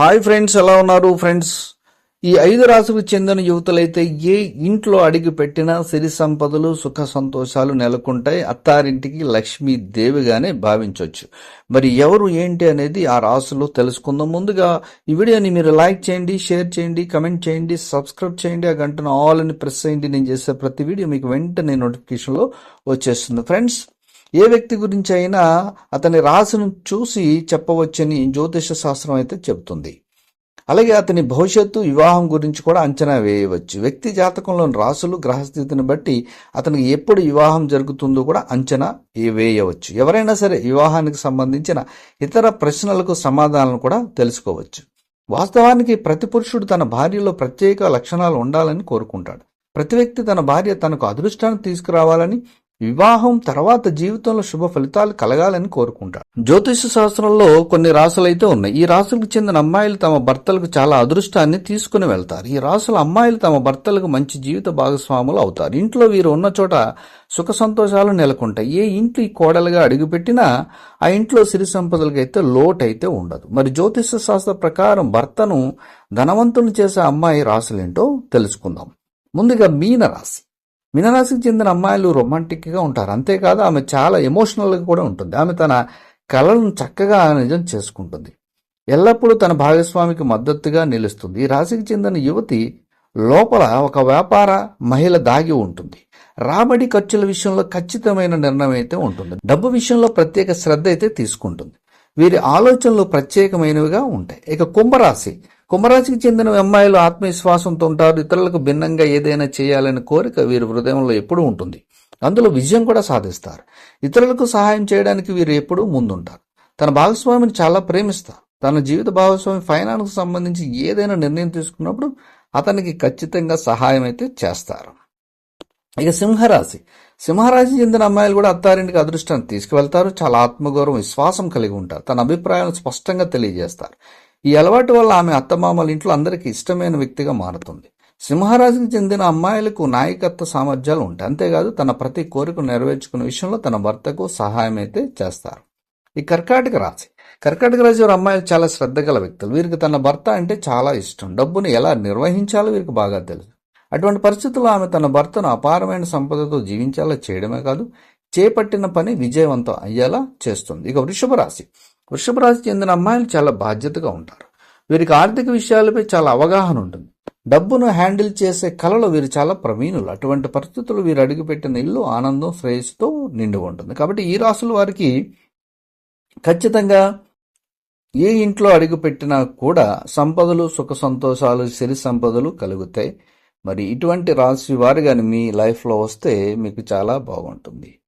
Hi friends ఎలా ఉన్నారు friends? ఈ ఐదు రాశులకు చెందిన యువతులైతే ఏ ఇంట్లో అడిగి పెట్టినా సిరి సంపదలు సుఖ సంతోషాలు నెలకొంటాయి. అత్తారింటికి లక్ష్మీ దేవిగానే భావించవచ్చు మరి ఎవరు ఏంటి అనేది ఆ రాశులు తెలుసుకుందాం ముందుగా. ఈ వీడియోని మీరు లైక్ చేయండి షేర్ చేయండి కమెంట్ చేయండి సబ్స్క్రైబ్ చేయండి. ఆ గంటను ఆల్ అని ప్రెస్ చేయండి. నేను చేసే ప్రతి వీడియో మీకు వెంటనే నోటిఫికేషన్లో వచ్చేస్తుంది. ఫ్రెండ్స్ ఏ వ్యక్తి గురించి అయినా అతని రాశిని చూసి చెప్పవచ్చని జ్యోతిష శాస్త్రం అయితే చెబుతుంది. అలాగే అతని భవిష్యత్తు వివాహం గురించి కూడా అంచనా వేయవచ్చు. వ్యక్తి జాతకంలోని రాసులు గ్రహస్థితిని బట్టి అతనికి ఎప్పుడు వివాహం జరుగుతుందో కూడా అంచనా వేయవచ్చు. ఎవరైనా సరే వివాహానికి సంబంధించిన ఇతర ప్రశ్నలకు సమాధానాలను కూడా తెలుసుకోవచ్చు. వాస్తవానికి ప్రతి పురుషుడు తన భార్యలో ప్రత్యేక లక్షణాలు ఉండాలని కోరుకుంటాడు. ప్రతి వ్యక్తి తన భార్య తనకు అదృష్టాన్ని తీసుకురావాలని వివాహం తర్వాత జీవితంలో శుభ ఫలితాలు కలగాలని కోరుకుంటారు జ్యోతిష శాస్త్రంలో కొన్ని రాసులైతే ఉన్నాయి. ఈ రాసులకు చెందిన అమ్మాయిలు తమ భర్తలకు చాలా అదృష్టాన్ని తీసుకుని వెళ్తారు. ఈ రాసుల అమ్మాయిలు తమ భర్తలకు మంచి జీవిత భాగస్వాములు అవుతారు. ఇంట్లో వీరు ఉన్న చోట సుఖ సంతోషాలు నెలకొంటాయి. ఏ ఇంట్లో ఈ కోడలుగా అడుగుపెట్టినా ఆ ఇంట్లో సిరి సంపదలకు అయితే లోటు అయితే ఉండదు. మరి జ్యోతిష శాస్త్ర ప్రకారం భర్తను ధనవంతులు చేసే అమ్మాయి రాసులేంటో తెలుసుకుందాం. ముందుగా మీన రాశి మీనరాశికి చెందిన అమ్మాయిలు రొమాంటిక్గా ఉంటారు. అంతేకాదు ఆమె చాలా ఎమోషనల్గా కూడా ఉంటుంది. ఆమె తన కళలను చక్కగా నిజం చేసుకుంటుంది. ఎల్లప్పుడూ తన భాగస్వామికి మద్దతుగా నిలుస్తుంది. ఈ రాశికి చెందిన యువతి లోపల ఒక వ్యాపార మహిళ దాగి ఉంటుంది. రాబడి ఖర్చుల విషయంలో ఖచ్చితమైన నిర్ణయం అయితే ఉంటుంది. డబ్బు విషయంలో ప్రత్యేక శ్రద్ధ అయితే తీసుకుంటుంది. వీరి ఆలోచనలు ప్రత్యేకమైనవిగా ఉంటాయి. ఇక కుంభరాశి. కుంభరాశికి చెందిన అమ్మాయిలు ఆత్మవిశ్వాసంతో ఉంటారు. ఇతరులకు భిన్నంగా ఏదైనా చేయాలనే కోరిక వీరి హృదయంలో ఎప్పుడూ ఉంటుంది. అందులో విజయం కూడా సాధిస్తారు. ఇతరులకు సహాయం చేయడానికి వీరు ఎప్పుడూ ముందుంటారు. తన భాగస్వామిని చాలా ప్రేమిస్తారు. తన జీవిత భాగస్వామి ఫైనాన్స్కి సంబంధించి ఏదైనా నిర్ణయం తీసుకున్నప్పుడు అతనికి ఖచ్చితంగా సహాయం అయితే చేస్తారు. ఇక సింహరాశి. సింహరాశి చెందిన అమ్మాయిలు కూడా అత్తారింటికి అదృష్టాన్ని తీసుకువెళ్తారు. చాలా ఆత్మగౌరవం విశ్వాసం కలిగి ఉంటారు. తన అభిప్రాయాలను స్పష్టంగా తెలియజేస్తారు. ఈ అలవాటు వల్ల ఆమె అత్తమామల ఇంట్లో అందరికీ ఇష్టమైన వ్యక్తిగా మారుతుంది. సింహరాశికి చెందిన అమ్మాయిలకు నాయకత్వ సామర్థ్యాలు ఉంటాయి. అంతేకాదు తన ప్రతి కోరికను నెరవేర్చుకునే విషయంలో తన భర్తకు సహాయం అయితే చేస్తారు. ఈ కర్కాటక రాశి. కర్కాటక రాశి వారి అమ్మాయిలు చాలా శ్రద్ధ గల వ్యక్తులు. వీరికి తన భర్త అంటే చాలా ఇష్టం. డబ్బును ఎలా నిర్వహించాలో వీరికి బాగా తెలుసు. అటువంటి పరిస్థితుల్లో ఆమె తన భర్తను అపారమైన సంపదతో జీవించేలా చేయడమే కాదు చేపట్టిన పని విజయవంతం అయ్యేలా చేస్తుంది. ఇక వృషభ రాశి. వృషభ రాశి చెందిన అమ్మాయిలు చాలా బాధ్యతగా ఉంటారు. వీరికి ఆర్థిక విషయాలపై చాలా అవగాహన ఉంటుంది. డబ్బును హ్యాండిల్ చేసే కళలో వీరు చాలా ప్రవీణులు. అటువంటి పరిస్థితులు వీరు అడుగుపెట్టిన ఇల్లు ఆనందం శ్రేయస్సుతో నిండి ఉంటుంది. కాబట్టి ఈ రాసుల వారికి ఖచ్చితంగా ఏ ఇంట్లో అడుగుపెట్టినా కూడా సంపదలు సుఖ సంతోషాలు సిరి సంపదలు కలుగుతాయి. మరి ఇటువంటి రాశి వారు కానీ మీ లైఫ్లో వస్తే మీకు చాలా బాగుంటుంది.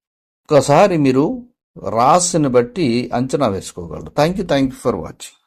ఒకసారి మీరు రాశిని బట్టి అంచనా వేసుకోగలరు. Thank you thank you for watching